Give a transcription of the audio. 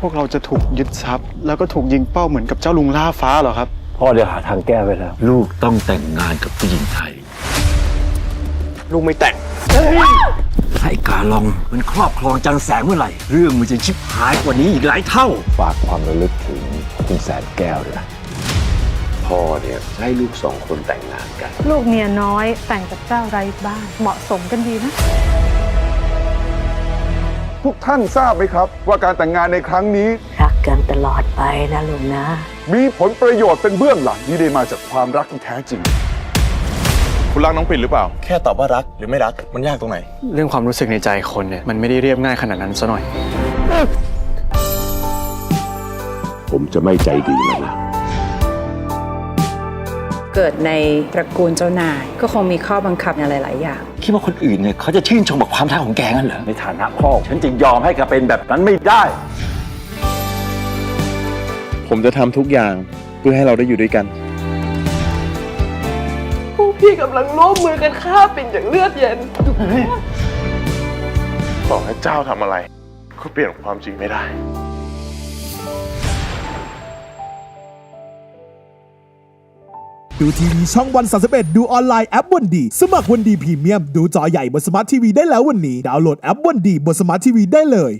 พวกเราจะถูกยึดทรัพย์ แล้วก็ถูกยิงเป้าเหมือนกับเจ้าลุงล่าฟ้าเหรอครับ พ่อเดี๋ยวหาทางแก้ไว้แล้ว ลูกต้องแต่งงานกับผู้หญิงไทยลุงไม่แต่งถ้าไอ้กาลองมันครอบครองจันแสงเมื่อไหร่ เรื่องมันจะชิบหายกว่านี้อีกหลายเท่า ฝากความระลึกถึงคุณแสนแก้วด้วยนะพ่อเนี่ยจะให้ลูกสองคนแต่งงานกัน ลูกเมียน้อยแต่งกับเจ้าไร้บ้านเหมาะสมกันดีนะ ทุกท่านทราบไหมครับ ว่าการแต่งงานในครั้งนี้ รักกันตลอดไปนะลุงนะ มีผลประโยชน์เป็นเบื้องหลังที่ได้มาจากความรักที่แท้จริง คุณรักน้องปิ่นหรือเปล่า แค่ตอบว่ารักหรือไม่รักมันยากตรงไหน เรื่องความรู้สึกในใจคนเนี่ยมันไม่ได้เรียบง่ายขนาดนั้นซะหน่อย ผมจะไม่ใจดีแล้วนะ เกิดในตระกูลเจ้านาย ก็คงมีข้อบังคับในหลาย ๆ อย่าง คิดว่าคนอื่นเนี่ยเขาจะชื่นชมกับความรักของแกงั้นเหรอ ในฐานะพ่อ ฉันจะยอมให้แกเป็นแบบนั้นไม่ได้ ผมจะทำทุกอย่างเพื่อให้เราได้อยู่ด้วยกัน พวกพี่กำลังร่วมมือกันฆ่าปิ่นอย่างเลือดเย็นบอกให้เจ้าทำอะไร ก็เปลี่ยนความจริงไม่ได้ ดูทีวีช่องวัน31ดูออนไลน์แอปวันดี สมัครวันดีพรีเมียม ดูจอใหญ่บนสมาร์ททีวีได้แล้ววันนี้ ดาวน์โหลดแอปวันดีบนสมาร์ททีวีได้เลย